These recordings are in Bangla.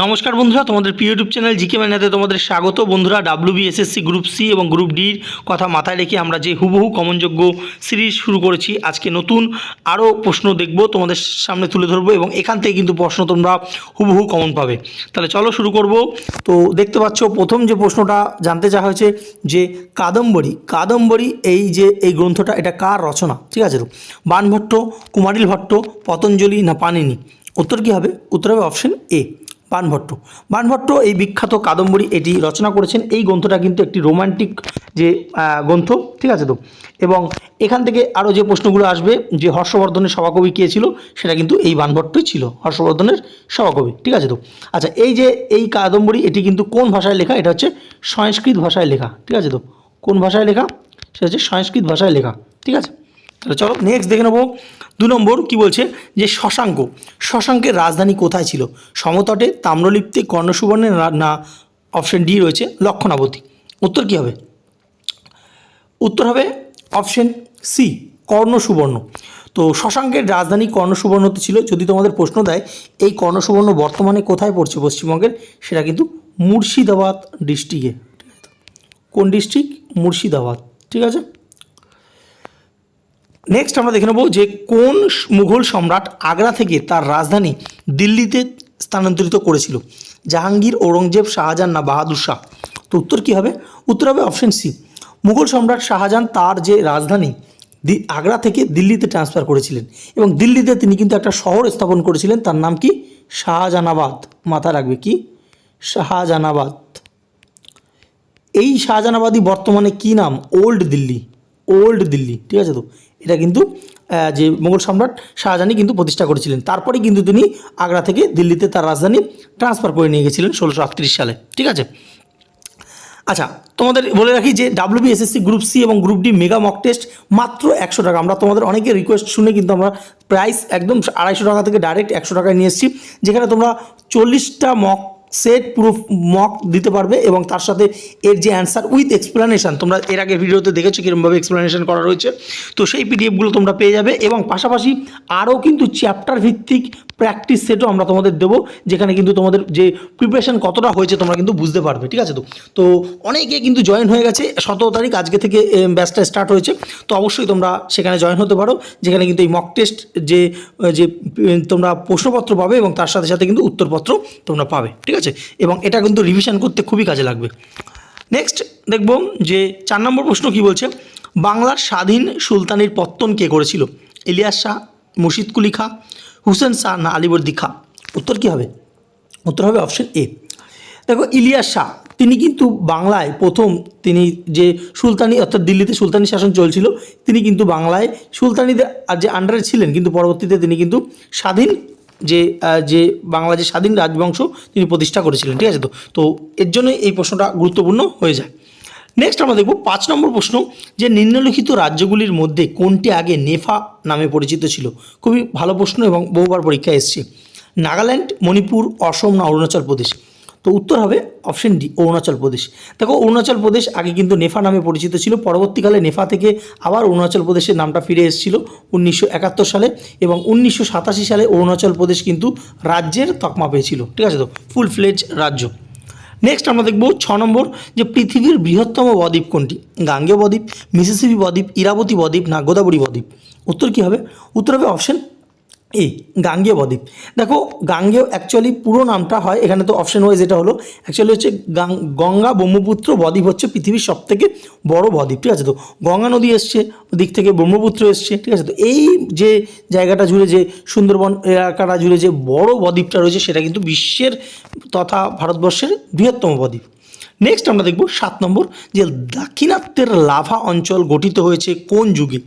নমস্কার বন্ধুরা, তোমাদের প্রিয় ইউটিউব চ্যানেল জিকে ম্যানাতে তোমাদের স্বাগত। বন্ধুরা ডাব্লিউ বিএসএসসি গ্রুপ সি এবং গ্রুপ ডির কথা মাথায় রেখে আমরা যে হুবহু কমনযোগ্য সিরিজ শুরু করেছি, আজকে নতুন আরও প্রশ্ন দেখব, তোমাদের সামনে তুলে ধরবো এবং এখান থেকে কিন্তু প্রশ্ন তোমরা হুবহু কমন পাবে। তাহলে চলো শুরু করব। তো দেখতে পাচ্ছ, প্রথম যে প্রশ্নটা জানতে চাওয়া হয়েছে যে কাদম্বরী কাদম্বরী এই যে, এই গ্রন্থটা এটা কার রচনা? ঠিক আছে বানভট্ট, কুমারিল ভট্ট, পতঞ্জলি না পানিনি? উত্তর কী হবে? উত্তর হবে অপশন এ বানভট্ট। বানভট্ট এই বিখ্যাত কাদম্বরী এটি রচনা করেছেন। এই গ্রন্থটা কিন্তু একটি রোমান্টিক যে গ্রন্থ, ঠিক আছে তো? এবং এখান থেকে আরও যে প্রশ্নগুলো আসবে, যে হর্ষবর্ধনের সভাকবি কে ছিল, সেটা কিন্তু এই বানভট্টই ছিল, হর্ষবর্ধনের সভাকবি, ঠিক আছে তো? আচ্ছা এই যে, এই কাদম্বরী এটি কিন্তু কোন ভাষায় লেখা? এটা হচ্ছে সংস্কৃত ভাষায় লেখা, ঠিক আছে তো? কোন ভাষায় লেখা? সেটা হচ্ছে সংস্কৃত ভাষায় লেখা, ঠিক আছে? তাহলে চলো নেক্সট দেখে নেব। দু নম্বর কি বলছে? যে শশাঙ্ক, শশাঙ্কের রাজধানী কোথায় ছিল? সমতটে, তাম্রলিপ্তে, কর্ণসুবর্ণে না- অপশন ডি রয়েছে, লক্ষণাবতী। উত্তর কী হবে? উত্তর হবে অপশন সি কর্ণসুবর্ণ। তো শশাঙ্কের রাজধানী কর্ণসুবর্ণতে ছিল, যদি তোমাদের প্রশ্ন দেয়, এই কর্ণসুবর্ণ বর্তমানে কোথায় পড়ছে পশ্চিমবঙ্গের? সেটা কিন্তু মুর্শিদাবাদ ডিস্ট্রিক্টে। কোন ডিস্ট্রিক্ট? মুর্শিদাবাদ। ঠিক আছে? নেক্সট আমরা দেখে নেব যে কোন মুঘল সম্রাট আগ্রা থেকে তার রাজধানী দিল্লিতে স্থানান্তরিত করেছিল। জাহাঙ্গীর, ঔরঙ্গজেব, শাহজাহান না বাহাদুর শাহ? তো উত্তর কী হবে? উত্তর হবে অপশন সি মুঘল সম্রাট শাহজাহান তার যে রাজধানী আগ্রা থেকে দিল্লিতে ট্রান্সফার করেছিলেন এবং দিল্লিতে তিনি কিন্তু একটা শহর স্থাপন করেছিলেন, তার নাম কি? শাহজাহানাবাদ। মাথায় রাখবে কি? শাহজাহানাবাদ। এই শাহজাহানাবাদই বর্তমানে কি নাম? ওল্ড দিল্লি ওল্ড দিল্লি ঠিক আছে তো? এটা কিন্তু যে মোগল সম্রাট শাহজাহানই কিন্তু প্রতিষ্ঠা করেছিলেন। তারপরে কিন্তু তিনি আগ্রা থেকে দিল্লিতে তার রাজধানী ট্রান্সফার করে নিয়ে গেছিলেন ষোলোশো সালে, ঠিক আছে? আচ্ছা তোমাদের বলে রাখি যে ডাব্লিউবি গ্রুপ সি এবং group D mega mock test মাত্র একশো টাকা। আমরা তোমাদের অনেকের রিকোয়েস্ট শুনে কিন্তু আমরা প্রাইস একদম আড়াইশো টাকা থেকে ডাইরেক্ট একশো টাকায় নিয়ে এসেছি। যেখানে তোমরা চল্লিশটা মক সেট পুরো মক দিতে পারবে এবং তার সাথে এর যে অ্যান্সার উইথ এক্সপ্লেনেশন তোমরা এর আগে ভিডিওতে দেখেছ কীরকমভাবে এক্সপ্লেনেশন করা রয়েছে। তো সেই পিডিএফগুলো তোমরা পেয়ে যাবে এবং পাশাপাশি আরও কিন্তু চ্যাপ্টার ভিত্তিক প্র্যাকটিস সেটও আমরা তোমাদের দেবো, যেখানে কিন্তু তোমাদের যে প্রিপারেশন কতটা হয়েছে তোমরা কিন্তু বুঝতে পারবে, ঠিক আছে তো? তো অনেকে কিন্তু জয়েন হয়ে গেছে, সতেরো তারিখ আজকে থেকে ব্যাচটা স্টার্ট হয়েছে। তো অবশ্যই তোমরা সেখানে জয়েন হতে পারো, যেখানে কিন্তু এই মক টেস্ট যে যে, তোমরা প্রশ্নপত্র পাবে এবং তার সাথে সাথে কিন্তু উত্তরপত্র তোমরা পাবে, ঠিক আছে? এবং এটা কিন্তু রিভিশন করতে খুবই কাজে লাগবে। নেক্সট দেখব যে চার নম্বর প্রশ্ন কি বলছে? বাংলার স্বাধীন সুলতানির পত্তন কে করেছিল? ইলিয়াস শাহ, মুর্শিদ কুলি খা, হুসেন শাহ না আলিবর্দি খা? উত্তর কী হবে? উত্তর হবে অপশন এ দেখো ইলিয়াস শাহ, তিনি কিন্তু বাংলায় প্রথম তিনি যে সুলতানি, অর্থাৎ দিল্লিতে সুলতানি শাসন চলছিল, তিনি কিন্তু বাংলায় সুলতানিদের যে আন্ডারে ছিলেন, কিন্তু পরবর্তীতে তিনি কিন্তু স্বাধীন যে যে বাংলা যে স্বাধীন রাজবংশ তিনি প্রতিষ্ঠা করেছিলেন, ঠিক আছে তো? তো এর জন্যই এই প্রশ্নটা গুরুত্বপূর্ণ হয়ে যায়। নেক্সট আমরা দেখব পাঁচ নম্বর প্রশ্ন, যে নিম্নলিখিত রাজ্যগুলির মধ্যে কোনটি আগে নেফা নামে পরিচিত ছিল? খুবই ভালো প্রশ্ন এবং বহুবার পরীক্ষা এসছে। নাগাল্যান্ড, মণিপুর, অসম না অরুণাচল প্রদেশ? তো উত্তর হবে অপশন ডি অরুণাচল প্রদেশ। দেখো, অরুণাচল প্রদেশ আগে কিন্তু নেফা নামে পরিচিত ছিল, পরবর্তীকালে নেফা থেকে আবার অরুণাচল প্রদেশের নামটা ফিরে এসেছিল উনিশশো একাত্তর সালে এবং উনিশশো সাতাশি সালে অরুণাচল প্রদেশ কিন্তু রাজ্যের তকমা পেয়েছিল। ঠিক আছে তো? ফুল ফ্লেজ রাজ্য। নেক্সট আমরা দেখব ছ নম্বর, যে পৃথিবীর বৃহত্তম বদ্বীপ কোনটি? গাঙ্গেয় বদ্বীপ, মিসিসিপি বদ্বীপ, ইরাবতী বদ্বীপ না গোদাবরী বদ্বীপ? উত্তর কী হবে? উত্তর হবে অপশন এ, গাঙ্গেয় বদ্বীপ। দেখো, গাঙ্গেয় অ্যাকচুয়ালি পুরো নামটা হয়, এখানে তো অপশন ওয়াইজ এটা হলো অ্যাকচুয়ালি হচ্ছে গঙ্গা ব্রহ্মপুত্র, বদ্বীপ হচ্ছে পৃথিবীর সব থেকে বড় বদ্বীপ, ঠিক আছে তো? গঙ্গা নদী এসছে, দিক থেকে ব্রহ্মপুত্র এসছে, ঠিক আছে তো? এই যে জায়গাটা জুড়ে যে সুন্দরবন এলাকাটা জুড়ে যে বড় বদ্বীপটা রয়েছে, সেটা কিন্তু বিশ্বের তথা ভারতবর্ষের বৃহত্তম বদ্বীপ। নেক্সট আমরা দেখব সাত নম্বর, যে দাক্ষিণাত্যের লাভা অঞ্চল গঠিত হয়েছে কোন যুগে?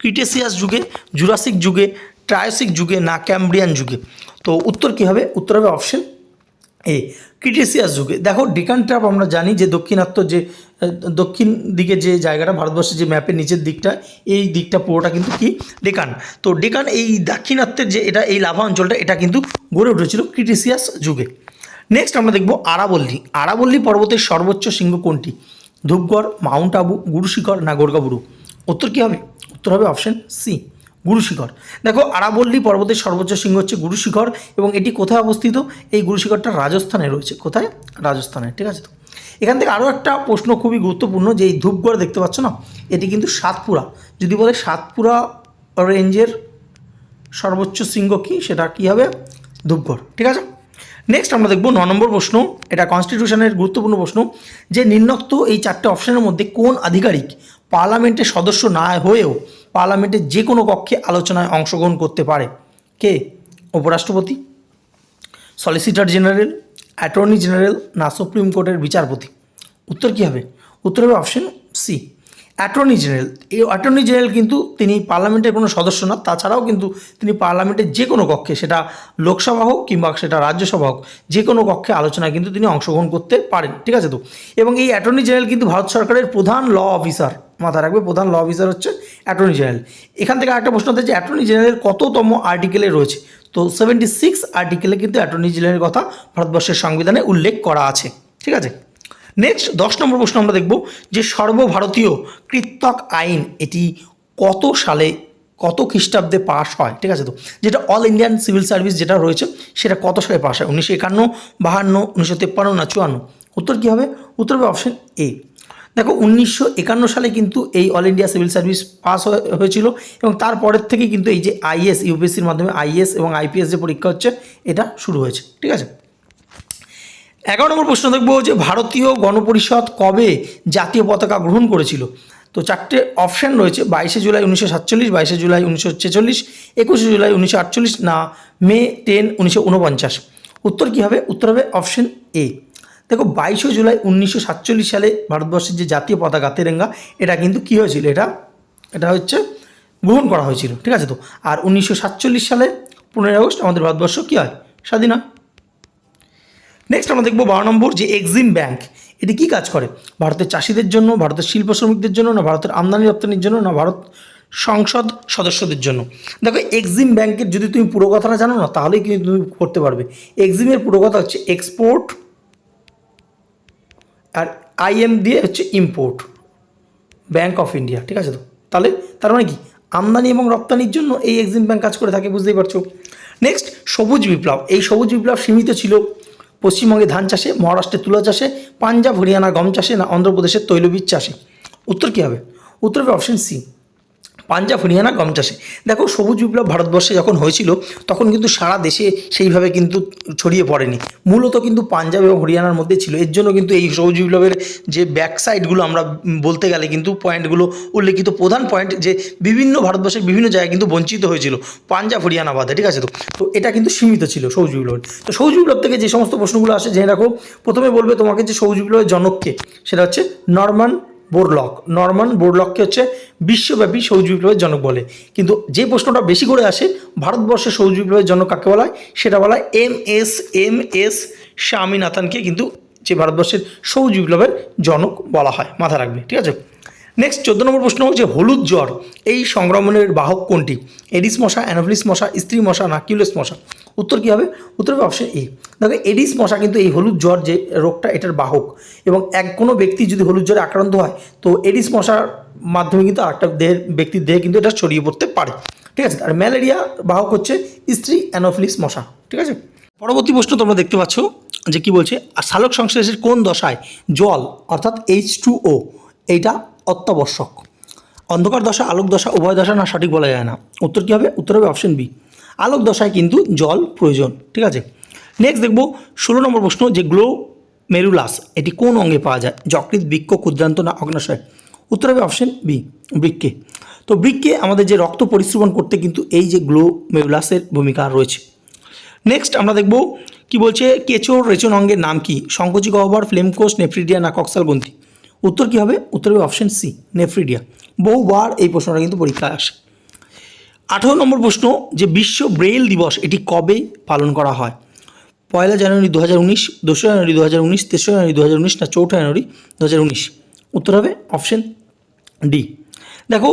ক্রিটেসিয়াস যুগে জুরাসিক যুগে ট্রায়োসিক যুগে না ক্যাম্ব্রিয়ান যুগে। তো উত্তর কী হবে? উত্তর হবে অপশন এ ক্রিটেসিয়াস যুগে। দেখো, ডেকান ট্রাপ আমরা জানি যে দক্ষিণাত্য যে দক্ষিণ দিকে যে জায়গাটা, ভারতবর্ষের যে ম্যাপের নিচের দিকটা, এই দিকটা পুরোটা কিন্তু কি? ডেকান। তো ডেকান এই দাক্ষিণাত্যের যে, এটা এই লাভা অঞ্চলটা, এটা কিন্তু গড়ে উঠেছিল ক্রিটেসিয়াস যুগে। নেক্সট আমরা দেখব আরাবল্লী। আরাবল্লী পর্বতের সর্বোচ্চ শৃঙ্গ কোনটি? ধূপগড়, মাউন্ট আবু, গুরুশিখর না গোর্গাবুরু উত্তর কী হবে? উত্তর হবে অপশন সি গুরু শিখর দেখো, আরাবল্লী পর্বতের সর্বোচ্চ শৃঙ্গ হচ্ছে গুরু শিখর এবং এটি কোথায় অবস্থিত? এই গুরু শিখরটা রাজস্থানে রয়েছে। কোথায়? রাজস্থানে, ঠিক আছে তো? এখান থেকে আরও একটা প্রশ্ন খুবই গুরুত্বপূর্ণ, যে এই ধূপগড় দেখতে পাচ্ছ না? এটি কিন্তু সাতপুরা। যদি বলে সাতপুরা রেঞ্জের সর্বোচ্চ শৃঙ্গ কী, সেটা কী হবে? ধূপগড়, ঠিক আছে? নেক্সট আমরা দেখব ন নম্বর প্রশ্ন। এটা কনস্টিটিউশনের গুরুত্বপূর্ণ প্রশ্ন, যে নিম্নোক্ত এই চারটে অপশনের মধ্যে কোন আধিকারিক পার্লামেন্টের সদস্য না হয়েও পার্লামেন্টের যে কোনো কক্ষে আলোচনায় অংশগ্রহণ করতে পারে। কে? উপরাষ্ট্রপতি, সলিসিটর জেনারেল, অ্যাটর্নি জেনারেল না সুপ্রিম কোর্টের বিচারপতি। উত্তর কী হবে? উত্তর হবে অপশন সি অ্যাটর্নি জেনারেল। এই অ্যাটর্নি জেনারেল কিন্তু তিনি পার্লামেন্টের কোনো সদস্য না, তাছাড়াও কিন্তু তিনি পার্লামেন্টের যে কোনো কক্ষে, সেটা লোকসভা হোক কিংবা সেটা রাজ্যসভা হোক, যে কোনো কক্ষে আলোচনায় কিন্তু তিনি অংশগ্রহণ করতে পারেন। ঠিক আছে তো? এবং এই অ্যাটর্নি জেনারেল কিন্তু ভারত সরকারের প্রধান ল অফিসার। মাথায় রাখবে। প্রধান ল অফিসার হচ্ছে অ্যাটর্নি জেনারেল এখান থেকে একটা প্রশ্ন হচ্ছে যে অ্যাটর্নি জেনারেল কততম আর্টিকেলে রয়েছে? তো সেভেন্টি সিক্স আর্টিকেলে কিন্তু অ্যাটর্নি জেনারেলের কথা ভারতবর্ষের সংবিধানে উল্লেখ করা আছে। ঠিক আছে? নেক্সট দশ নম্বর প্রশ্ন আমরা দেখব যে সর্বভারতীয় কৃত্তক আইন এটি কত সালে, কত খ্রিস্টাব্দে পাস হয়? ঠিক আছে তো? যেটা অল ইন্ডিয়ান সিভিল সার্ভিস যেটা রয়েছে, সেটা কত সালে পাস হয়? উনিশশো একান্ন, বাহান্ন, উনিশশো তেপ্পান্ন না চুয়ান্ন? উত্তর কী হবে? উত্তর হবে অপশন এ দেখো, উনিশশো একান্ন সালে কিন্তু এই all India civil service pass হয়েছিল এবং তারপরের থেকে কিন্তু এই যে আইএস ইউপিএসসির মাধ্যমে আইএস এবং আইপিএস যে পরীক্ষা হচ্ছে, এটা শুরু হয়েছে। ঠিক আছে? এগারো নম্বর প্রশ্ন দেখব যে ভারতীয় গণপরিষদ কবে জাতীয় পতাকা গ্রহণ করেছিল? তো চারটে অপশান রয়েছে, বাইশে জুলাই উনিশশো সাতচল্লিশ, বাইশে জুলাই উনিশশো ছেচল্লিশ, একুশে জুলাই উনিশশো আটচল্লিশ না, মে টেন উনিশশো উনপঞ্চাশ। উত্তর কী হবে? উত্তর হবে অপশন এ। দেখো বাইশে জুলাই উনিশশো সাতচল্লিশ সালে ভারতবর্ষের যে জাতীয় পতাকা, তেরেঙ্গা, এটা কিন্তু কী হয়েছিল? এটা এটা হচ্ছে গ্রহণ করা হয়েছিল, ঠিক আছে তো? আর উনিশশো সাতচল্লিশ সালে পনেরোই আগস্ট আমাদের ভারতবর্ষ কী হয়? স্বাধীন হয়। নেক্সট আমরা দেখব বারো নম্বর যে এক্সিম ব্যাংক এটি কী কাজ করে? ভারতের চাষিদের জন্য, ভারতের শিল্প শ্রমিকদের জন্য, না ভারতের আমদানি রপ্তানির জন্য, না ভারত সংসদ সদস্যদের জন্য? দেখো এক্সিম ব্যাংকের যদি তুমি পুরো কথাটা জানো না, তাহলেই কিন্তু তুমি করতে পারবে। এক্সিমের পুরো কথা হচ্ছে এক্সপোর্ট আর আইএম দিয়ে হচ্ছে ইম্পোর্ট ব্যাঙ্ক অফ ইন্ডিয়া ঠিক আছে তো? তাহলে তার মানে কি? আমদানি এবং রপ্তানির জন্য এই এক্সিম ব্যাঙ্ক কাজ করে থাকে, বুঝতেই পারছ? নেক্সট সবুজ বিপ্লব। এই সবুজ বিপ্লব সীমিত ছিল পশ্চিমবঙ্গে ধান চাষে, মহারাষ্ট্রে তুলা চাষে, পাঞ্জাব, হরিয়ানা গম চাষে না অন্ধ্রপ্রদেশের তৈলবীজ চাষে। উত্তর কী হবে? উত্তর হবে অপশন সি পাঞ্জাব হরিয়ানা গম চাষে। দেখো সবুজ বিপ্লব ভারতবর্ষে যখন হয়েছিল, তখন কিন্তু সারা দেশে সেইভাবে কিন্তু ছড়িয়ে পড়েনি। মূলত কিন্তু পাঞ্জাব এবং হরিয়ানার মধ্যে ছিল। এর জন্য কিন্তু এই সবুজ বিপ্লবের যে ব্যাক সাইডগুলো আমরা বলতে গেলে কিন্তু পয়েন্টগুলো উল্লেখিত প্রধান পয়েন্ট যে বিভিন্ন ভারতবর্ষের বিভিন্ন জায়গায় কিন্তু বঞ্চিত হয়েছিল পাঞ্জাব হরিয়ানা বাদে ঠিক আছে তো? তো এটা কিন্তু সীমিত ছিল সবুজ বিপ্লব তো সবুজ বিপ্লব থেকে যে সমস্ত প্রশ্নগুলো আসে, জেনে রাখো। প্রথমে বলবে তোমাকে যে সবুজ বিপ্লবের জনককে সেটা হচ্ছে নরমান বোরলক নরমান বোরলককে হচ্ছে বিশ্বব্যাপী সৌজ বিপ্লবের জনক বলে। কিন্তু যে প্রশ্নটা বেশি করে আসে ভারতবর্ষে সৌজ বিপ্লবের জনক কাকে বলা হয়? সেটা বলা হয় এম এস এম এস স্বামীনাথনকে কিন্তু যে ভারতবর্ষের সৌজ বিপ্লবের জনক বলা হয়। মাথা রাখবে, ঠিক আছে? নেক্সট চোদ্দ নম্বর প্রশ্ন হচ্ছে হলুদ জ্বর। এই সংক্রমণের বাহক কোনটি? এডিস মশা অ্যানোফিলিস মশা, স্ত্রী মশা, না কিউলেস মশা? উত্তর কী হবে? উত্তর হবে অপশন এ দেখো এডিস মশা কিন্তু এই হলুদ জ্বর যে রোগটা, এটার বাহক। এবং এক কোনো ব্যক্তি যদি হলুদ জ্বরে আক্রান্ত হয়, তো এডিস মশার মাধ্যমে কিন্তু আরেকটা দেহের ব্যক্তির দেহে কিন্তু এটা ছড়িয়ে পড়তে পারে। ঠিক আছে? আর ম্যালেরিয়া বাহক হচ্ছে স্ত্রী অ্যানোফিলিস মশা। ঠিক আছে? পরবর্তী প্রশ্ন তোমরা দেখতে পাচ্ছ, যে কি বলছে? আর সালোক সংশ্লেষের কোন দশায় জল, অর্থাৎ এইচ টু ও এইটা অত্যাবশ্যক। অন্ধকার দশা, আলোক দশা, উভয় দশা না সঠিক বলা যায় না। উত্তর কী হবে? উত্তর হবে অপশন বি আলোক দশায় কিন্তু জল প্রয়োজন, ঠিক আছে? নেক্সট দেখব ষোলো নম্বর প্রশ্ন যে গ্লো মেরুলাস, এটি কোন অঙ্গে পাওয়া যায়? যকৃত বৃক্ষ ক্ষুদ্রান্ত না অগ্নাশয়? উত্তর হবে অপশন বি বৃক্ষে। তো বৃক্ষে আমাদের যে রক্ত পরিশ্রবণ করতে কিন্তু এই যে গ্লো মেরুলাসের ভূমিকা রয়েছে। নেক্সট আমরা দেখব কি বলছে, কেচোর, রেচন অঙ্গের নাম কি? সংকোচি গহ্বর, ফ্লেমকোষ, নেফ্রিডিয়া না কক্সাল গ্রন্থি উত্তর কী হবে? উত্তর হবে অপশান সি নেফ্রিডিয়া বহুবার এই প্রশ্নটা কিন্তু পরীক্ষায় আসে। আঠেরো নম্বর প্রশ্ন, যে বিশ্ব ব্রেল দিবস, এটি কবে পালন করা হয়? পয়লা জানুয়ারি দু হাজার উনিশ, দোসরা জানুয়ারি দু হাজার উনিশ, তেসরা জানুয়ারি দু হাজার উনিশ না চৌঠা জানুয়ারি দু হাজার উনিশ? উত্তর হবে অপশান ডি দেখো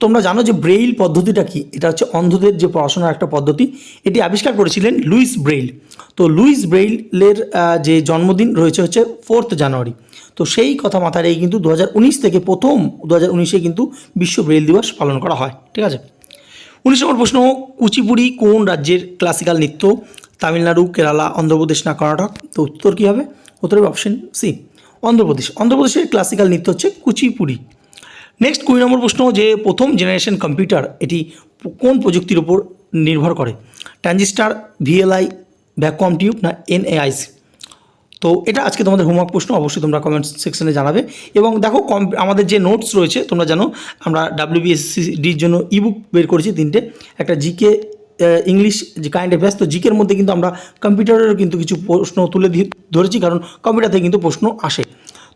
তোমরা জানো যে ব্রেইল পদ্ধতিটা কি? এটা হচ্ছে অন্ধদের যে পড়াশোনার একটা পদ্ধতি। এটি আবিষ্কার করেছিলেন লুইস ব্রেইল। তো লুইস ব্রেইলের যে জন্মদিন রয়েছে হচ্ছে ফোর্থ জানুয়ারি। তো সেই কথা মাথায় রেখে কিন্তু দু হাজার উনিশ থেকে প্রথম দু হাজার কিন্তু বিশ্ব ব্রেইল দিবস পালন করা হয়। ঠিক আছে? উনিশ নম্বর প্রশ্ন, কুচিপুড়ি কোন রাজ্যের ক্লাসিক্যাল নৃত্য? তামিলনাড়ু, কেরালা, অন্ধ্রপ্রদেশ না কর্ণাটক? তো উত্তর কী হবে? উত্তর অপশন সি। অন্ধ্রপ্রদেশ। অন্ধ্রপ্রদেশের ক্লাসিক্যাল নৃত্য হচ্ছে কুচিপুড়ি। নেক্সট কুড়ি নম্বর প্রশ্ন যে প্রথম জেনারেশন কম্পিউটার এটি কোন প্রযুক্তির উপর নির্ভর করে? ট্রানজিস্টার ভিএলআই ভ্যাকুয়াম টিউব না এনএআইসি তো এটা আজকে তোমাদের হোমওয়ার্ক প্রশ্ন, অবশ্যই তোমরা কমেন্ট সেকশনে জানাবে। এবং দেখো কম আমাদের যে নোটস রয়েছে, তোমরা জানো, আমরা ডাব্লিউবিএসসিডির জন্য ইবুক বের করেছি তিনটে। একটা জিকে ইংলিশ যে কাইন্ড অ্যাফেয়ার্স তো জিকের মধ্যে কিন্তু আমরা কম্পিউটারেরও কিন্তু কিছু প্রশ্ন তুলে ধরেছি, কারণ কম্পিউটার থেকে কিন্তু প্রশ্ন আসে।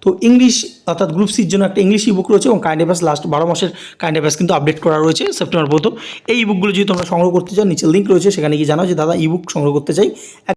তো ইংলিশ অর্থাৎ গ্রুপ সির জন্য একটা ইংলিশ ইবুক রয়েছে এবং কাইন্ড অ্যাফেয়ার্স লাস্ট বারো মাসের কাইন্ড অ্যাফেয়ার্স কিন্তু আপডেট করা রয়েছে সেপ্টেম্বর পর্যন্ত। এই ইবুকগুলো যদি তোমরা সংগ্রহ করতে চাও নিচে লিঙ্ক রয়েছে, সেখানে গিয়ে জানাও যে, দাদা ইবুক সংগ্রহ করতে চাই।